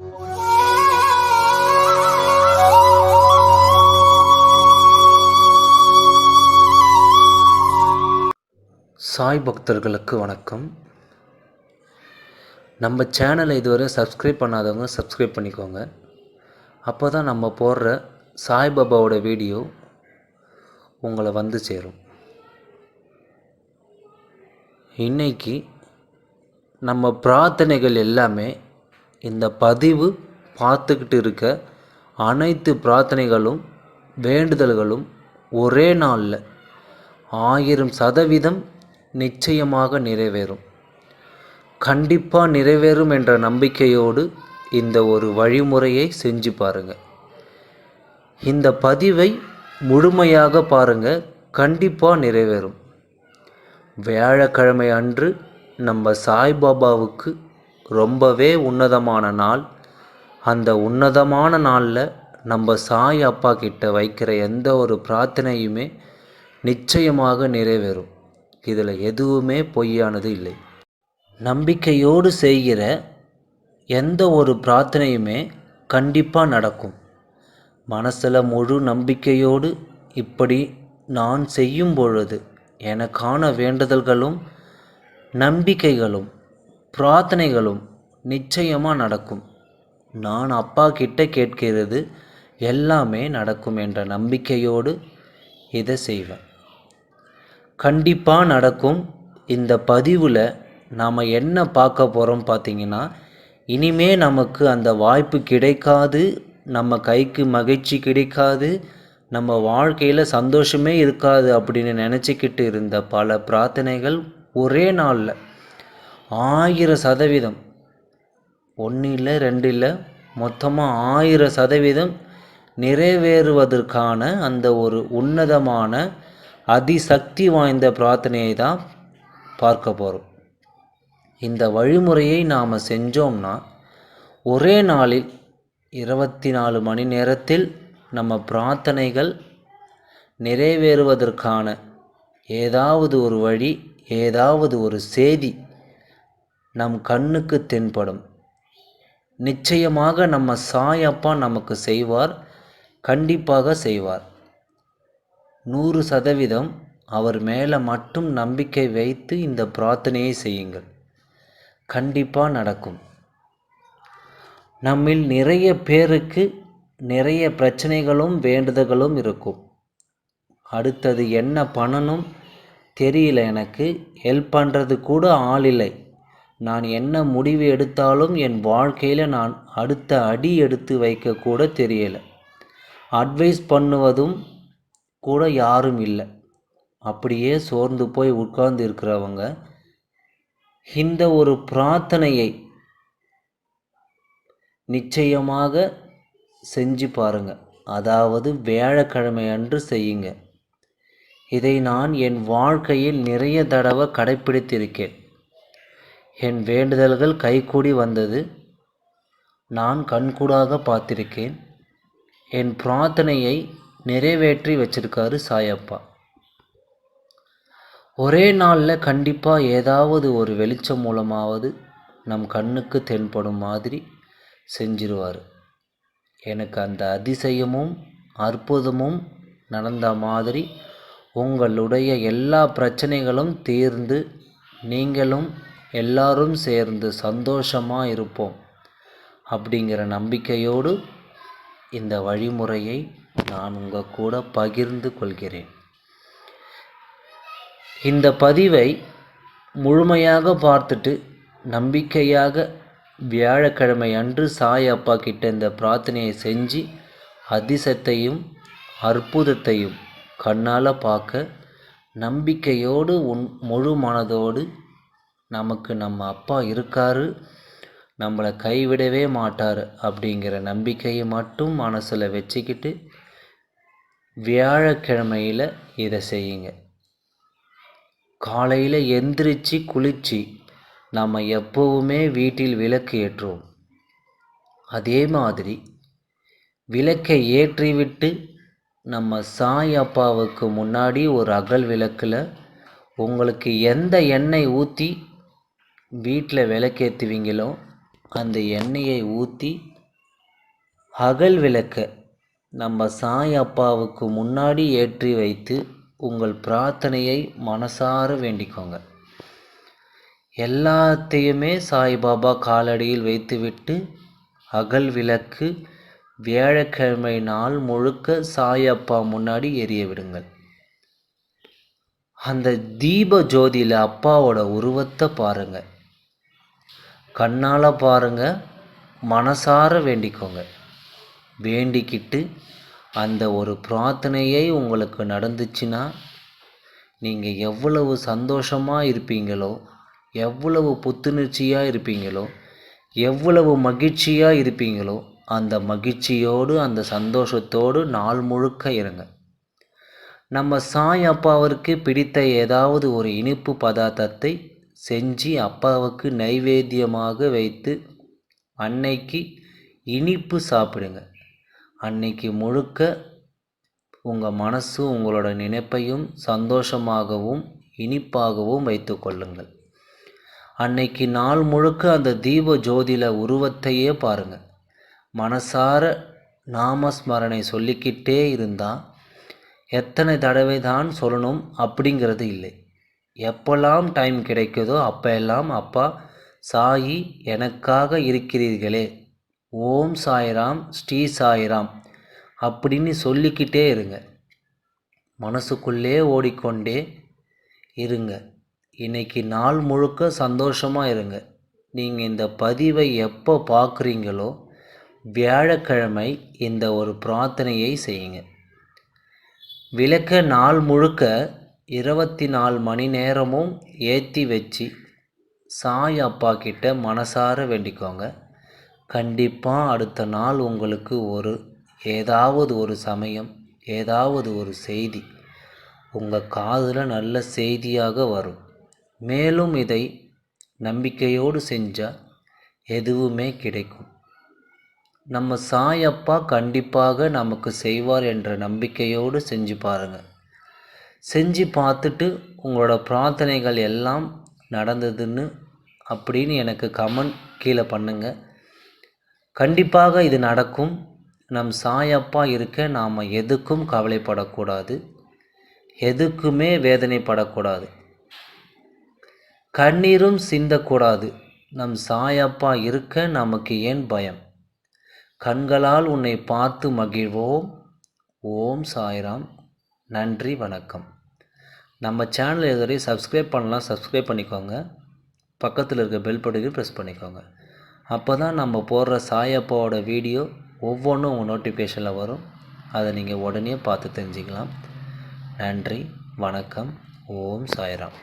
சாய் பக்தர்களுக்கு வணக்கம். நம்ம சேனலை இதுவரை சப்ஸ்கிரைப் பண்ணாதவங்க சப்ஸ்கிரைப் பண்ணிக்கோங்க. அப்போ தான் நம்ம போடுற சாய்பாபாவோட வீடியோ உங்களை வந்து சேரும். இன்னைக்கு நம்ம பிரார்த்தனைகள் எல்லாமே இந்த பதிவு பார்த்துக்கிட்டு இருக்க அனைத்து பிரார்த்தனைகளும் வேண்டுதல்களும் ஒரே நாளில் ஆயிரம் சதவீதம் நிச்சயமாக நிறைவேறும். கண்டிப்பாக நிறைவேறும் என்ற நம்பிக்கையோடு இந்த ஒரு வழிமுறையை செஞ்சு பாருங்கள் இந்த பதிவை முழுமையாக பாருங்கள் கண்டிப்பாக நிறைவேறும். வியாழக்கிழமை அன்று நம்ம சாய்பாபாவுக்கு ரொம்பவே உன்னதமான நாள். அந்த உன்னதமான நாளில் நம்ம சாய் அப்பா கிட்ட வைக்கிற எந்த ஒரு பிரார்த்தனையுமே நிச்சயமாக நிறைவேறும். இதில் எதுவுமே பொய்யானது இல்லை. நம்பிக்கையோடு செய்கிற எந்த ஒரு பிரார்த்தனையுமே கண்டிப்பாக நடக்கும். மனசில் முழு நம்பிக்கையோடு இப்படி நான் செய்யும் பொழுது எனக்கான வேண்டுதல்களும் நம்பிக்கைகளும் பிரார்த்தனைகளும் நிச்சயமாக நடக்கும். நான் அப்பா கிட்ட கேட்கிறது எல்லாமே நடக்கும் என்ற நம்பிக்கையோடு இதை செய்வேன். கண்டிப்பாக நடக்கும். இந்த பதிவில் நாம் என்ன பார்க்க போகிறோம் பார்த்தீங்கன்னா இனிமே நமக்கு அந்த வாய்ப்பு கிடைக்காது நம்ம கைக்கு மகிழ்ச்சி கிடைக்காது நம்ம வாழ்க்கையில் சந்தோஷமே இருக்காது அப்படின்னு நினச்சிக்கிட்டு இருந்த பல பிரார்த்தனைகள் ஒரே நாளில் ஆயிரம் சதவீதம் ஒன்று இல்லை ரெண்டு இல்லை மொத்தமாக ஆயிரம் சதவீதம் நிறைவேறுவதற்கான அந்த ஒரு உன்னதமான அதிசக்தி வாய்ந்த பிரார்த்தனையை தான் பார்க்க போகிறோம் இந்த வழிமுறையை நாம் செஞ்சோம்னா ஒரே நாளில் இருபத்தி நாலு மணி நேரத்தில் நம்ம பிரார்த்தனைகள் நிறைவேறுவதற்கான ஏதாவது ஒரு வழி ஏதாவது ஒரு செய்தி நம் கண்ணுக்கு தென்படும். நிச்சயமாக நம்ம சாயப்பா நமக்கு செய்வார் கண்டிப்பாக செய்வார். நூறு சதவீதம் அவர் மேலே மட்டும் நம்பிக்கை வைத்து இந்த பிரார்த்தனையை செய்யுங்கள். கண்டிப்பாக நடக்கும். நம்மில் நிறைய பேருக்கு நிறைய பிரச்சனைகளும் வேண்டுதல்களும் இருக்கும். அடுத்தது என்ன பண்ணணும் தெரியல எனக்கு. ஹெல்ப் பண்ணுறது கூட ஆள் இல்லை. நான் என்ன முடிவு எடுத்தாலும் என் வாழ்க்கையில் நான் அடுத்த அடி எடுத்து வைக்க கூட தெரியலை. அட்வைஸ் பண்ணுவதும் கூட யாரும் இல்லை. அப்படியே சோர்ந்து போய் உட்கார்ந்து இருக்கிறவங்க இந்த ஒரு பிரார்த்தனையை நிச்சயமாக செஞ்சு பாருங்கள் அதாவது வியாழக்கிழமை அன்று செய்யுங்க. இதை நான் என் வாழ்க்கையில் நிறைய தடவை கடைப்பிடித்திருக்கேன். என் வேண்டுதல்கள் கைகூடி வந்தது. நான் கண்கூடாக பார்த்திருக்கேன். என் பிரார்த்தனையை நிறைவேற்றி வச்சிருக்காரு சாயப்பா. ஒரே நாளில் கண்டிப்பாக ஏதாவது ஒரு வெளிச்சம் மூலமாவது நம் கண்ணுக்கு தென்படும் மாதிரி செஞ்சிருவார். எனக்கு அந்த அதிசயமும் அற்புதமும் நடந்த மாதிரி உங்களுடைய எல்லா பிரச்சனைகளும் தீர்ந்து நீங்களும் எல்லாரும் சேர்ந்து சந்தோஷமாக இருப்போம் அப்படிங்கிற நம்பிக்கையோடு இந்த வழிமுறையை நான் உங்கள் கூட பகிர்ந்து கொள்கிறேன். இந்த பதிவை முழுமையாக பார்த்துட்டு நம்பிக்கையாக வியாழக்கிழமை அன்று சாய் அப்பா கிட்ட இந்த பிரார்த்தனையை செஞ்சு அதிசத்தையும் அற்புதத்தையும் கண்ணால் பார்க்க நம்பிக்கையோடு உன் முழு மனதோடு நமக்கு நம்ம அப்பா இருக்கார் நம்மளை கைவிடவே மாட்டார் அப்படிங்கிற நம்பிக்கையை மட்டும் மனசில் வச்சுக்கிட்டு வியாழக்கிழமையில் இதை செய்யுங்க. காலையில் எந்திரிச்சு குளிச்சு நம்ம எப்போவுமே வீட்டில் விளக்கு ஏற்றுவோம். அதே மாதிரி விளக்கை ஏற்றிவிட்டு நம்ம சாய் அப்பாவுக்கு முன்னாடி ஒரு அகல் விளக்கில் உங்களுக்கு எந்த எண்ணெய் ஊற்றி வீட்டில் விளக்கேற்றுவீங்களோ அந்த எண்ணெயை ஊற்றி அகல் விளக்க நம்ம சாய் அப்பாவுக்கு முன்னாடி ஏற்றி வைத்து உங்கள் பிரார்த்தனையை மனசார வேண்டிக்கோங்க. எல்லாத்தையுமே சாய்பாபா காலடியில் வைத்துவிட்டு அகல் விளக்கு வியாழக்கிழமை நாள் முழுக்க சாயப்பா முன்னாடி எரிய விடுங்கள். அந்த தீப ஜோதியில் அப்பாவோட உருவத்தை பாருங்கள் கண்ணால் பாருங்கள் மனசார வேண்டிக்கோங்க. வேண்டிக்கிட்டு அந்த ஒரு பிரார்த்தனையை உங்களுக்கு நடந்துச்சுன்னா நீங்கள் எவ்வளவு சந்தோஷமாக இருப்பீங்களோ எவ்வளவு புத்துணர்ச்சியாக இருப்பீங்களோ எவ்வளவு மகிழ்ச்சியாக இருப்பீங்களோ அந்த மகிழ்ச்சியோடு அந்த சந்தோஷத்தோடு நாள் முழுக்க இருங்க. நம்ம சாய் அப்பாவிற்கு பிடித்த ஏதாவது ஒரு இனிப்பு பதார்த்தத்தை செஞ்சு அப்பாவுக்கு நைவேத்தியமாக வைத்து அன்னைக்கு இனிப்பு சாப்பிடுங்க. அன்னைக்கு முழுக்க உங்கள் மனசு உங்களோட நினைப்பையும் சந்தோஷமாகவும் இனிப்பாகவும் வைத்து கொள்ளுங்கள். அன்னைக்கு நாள் முழுக்க அந்த தீப ஜோதியில் உருவத்தையே பாருங்கள் மனசார நாமஸ்மரணை சொல்லிக்கிட்டே இருந்தால் எத்தனை தடவை தான் சொல்லணும் அப்படிங்கிறது இல்லை. எப்போல்லாம் டைம் கிடைக்குதோ அப்போ எல்லாம் அப்பா சாயி எனக்காக இருக்கிறீர்களே. ஓம் சாய்ராம் ஸ்ரீ சாய்ராம் அப்படின்னு சொல்லிக்கிட்டே இருங்க. மனசுக்குள்ளே ஓடிக்கொண்டே இருங்க. இன்னைக்கு நாள் முழுக்க சந்தோஷமாக இருங்க. நீங்கள் இந்த பதிவை எப்போ பார்க்குறீங்களோ வியாழக்கிழமை இந்த ஒரு பிரார்த்தனையை செய்யுங்க. விளக்க நாள் முழுக்க இருபத்தி நாலு மணி நேரமும் ஏற்றி வச்சு சாய் அப்பா கிட்ட மனசார வேண்டிக்கோங்க. கண்டிப்பாக அடுத்த நாள் உங்களுக்கு ஒரு ஏதாவது ஒரு சமயம் ஏதாவது ஒரு செய்தி உங்கள் காதில் நல்ல செய்தியாக வரும். மேலும் இதை நம்பிக்கையோடு செஞ்சால் எதுவுமே கிடைக்கும். நம்ம சாயப்பா கண்டிப்பாக நமக்கு செய்வார் என்ற நம்பிக்கையோடு செஞ்சு பாருங்கள் செஞ்சு பார்த்துட்டு உங்களோட பிரார்த்தனைகள் எல்லாம் நடந்ததுன்னு அப்படின்னு எனக்கு கமெண்ட் கீழே பண்ணுங்கள் கண்டிப்பாக இது நடக்கும். நம் சாயப்பா இருக்க நாம் எதுக்கும் கவலைப்படக்கூடாது. எதுக்குமே வேதனைப்படக்கூடாது. கண்ணீரும் சிந்தக்கூடாது. நம் சாயப்பா இருக்க நமக்கு ஏன் பயம்? கண்களால் உன்னை பார்த்து மகிழ்வோம். ஓம் சாய்ராம். நன்றி வணக்கம். நம்ம சேனல் இதுவரை சப்ஸ்கிரைப் பண்ணலாம் சப்ஸ்கிரைப் பண்ணிக்கோங்க. பக்கத்தில் இருக்க பெல் பட்டனையும் ப்ரெஸ் பண்ணிக்கோங்க. அப்போ தான் நம்ம போடுற சாயப்பாவோட வீடியோ ஒவ்வொன்றும் உங்கள் நோட்டிஃபிகேஷனில் வரும். அதை நீங்கள் உடனே பார்த்து தெரிஞ்சுக்கலாம். நன்றி வணக்கம். ஓம் சாய்ராம்.